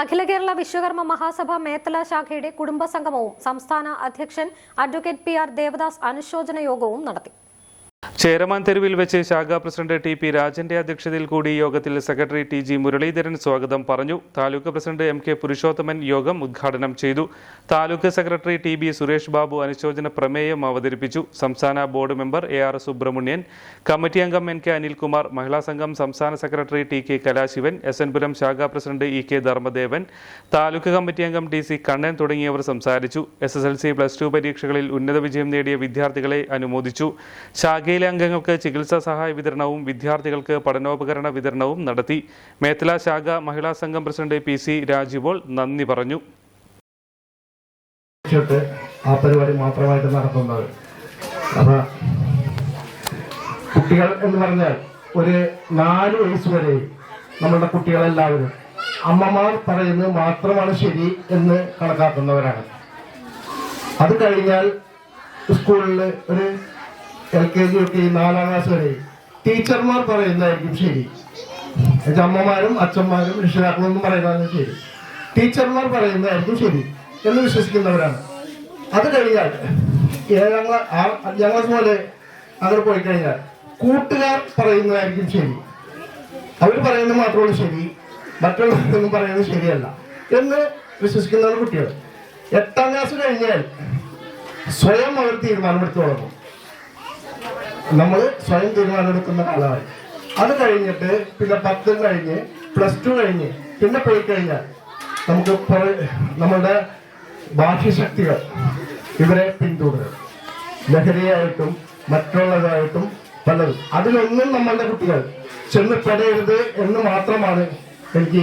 Akhila Kerala Vishwakarma Mahasabha Methala ശാഖയുടെ കുടുംബസംഗമവും സംസ്ഥാന അധ്യക്ഷൻ അഡ്വക്കേറ്റ് പി ആർ ദേവദാസ് അനുശോചന യോഗവും നടത്തി. ചേരമാൻ തെരുവിൽ വെച്ച് ശാഖാ പ്രസിഡന്റ് ടി പി രാജന്റെ അധ്യക്ഷതയിൽ കൂടി യോഗത്തിൽ സെക്രട്ടറി ടി ജി മുരളീധരൻ സ്വാഗതം പറഞ്ഞു. Taluk president M K Purushothaman യോഗം ഉദ്ഘാടനം ചെയ്തു. Taluk secretary T B Suresh Babu അനുശോചന പ്രമേയം അവതരിപ്പിച്ചു. സംസ്ഥാന board member A R Subrahmanian committee അംഗം എൻ കെ അനിൽകുമാർ മഹിളാ സംഘം സംസ്ഥാന secretary T K Kalasivan S N Puram ശാഖാ president E K Dharmadevan taluk committee അംഗം ടി സി കണ്ണൻ തുടങ്ങിയവർ സംസാരിച്ചു. S S L C plus two പരീക്ഷകളിൽ ഉന്നത വിജയം നേടിയ വിദ്യാർത്ഥികളെ അനുമോദിച്ചു. ശാഖയിലെ അംഗങ്ങൾക്ക് ചികിത്സാ സഹായ വിതരണവും വിദ്യാർത്ഥികൾക്ക് പഠനോപകരണ വിതരണവും നടത്തി. മേത്തല ശാഖ മഹിളാ സംഘം പ്രസിഡന്റ് പി സി രാജീവോൾ നന്ദി പറഞ്ഞു. ആ പരിപാടി മാത്രമായിട്ട് നടത്തുന്നത്. കുട്ടികൾ എന്ന് പറഞ്ഞാൽ ഒരു നാല് വയസ്സ് വരെ നമ്മളുടെ കുട്ടികളെല്ലാവരും അമ്മമാർ പറയുന്നത് മാത്രമാണ് ശരി എന്ന് കണക്കാക്കുന്നവരാണ്. അത് കഴിഞ്ഞാൽ സ്കൂളിൽ ഒരു എൽ കെ ജി ഒക്കെ നാലാം ക്ലാസ് വരെ. ടീച്ചർമാർ പറയുന്നതായിരിക്കും ശരി. അമ്മമാരും അച്ഛന്മാരും രക്ഷിതാക്കളൊന്നും പറയുന്നതാണ് ശരി. ടീച്ചർമാർ പറയുന്നതായിരിക്കും ശരി എന്ന് വിശ്വസിക്കുന്നവരാണ്. അത് കഴിഞ്ഞാൽ ഏഴാം ക്ലാസ് പോലെ അങ്ങനെ പോയി കഴിഞ്ഞാൽ കൂട്ടുകാർ പറയുന്നതായിരിക്കും ശരി. അവർ പറയുന്നത് മാത്രമല്ല ശരി. മറ്റുള്ളവരൊന്നും പറയുന്നത് ശരിയല്ല എന്ന് വിശ്വസിക്കുന്നതാണ് കുട്ടികൾ. എട്ടാം ക്ലാസ് കഴിഞ്ഞാൽ സ്വയം അവർ തീരുമാനമെടുത്തു തുടങ്ങും. നമ്മൾ സ്വയം തീരുമാനമെടുക്കുന്ന കാലമാണ്. അത് കഴിഞ്ഞിട്ട് പിന്നെ പത്തും കഴിഞ്ഞ് പ്ലസ് ടു കഴിഞ്ഞ് പിന്നെ പോയി കഴിഞ്ഞാൽ നമുക്ക് നമ്മുടെ ബാഹ്യശക്തികൾ ഇവരെ പിന്തുടരും. ലഹരിയായിട്ടും മറ്റുള്ളതായിട്ടും പലതും. അതിലൊന്നും നമ്മളുടെ കുട്ടികൾ ചെന്ന് പെടരുത് എന്ന് മാത്രമാണ് എനിക്ക്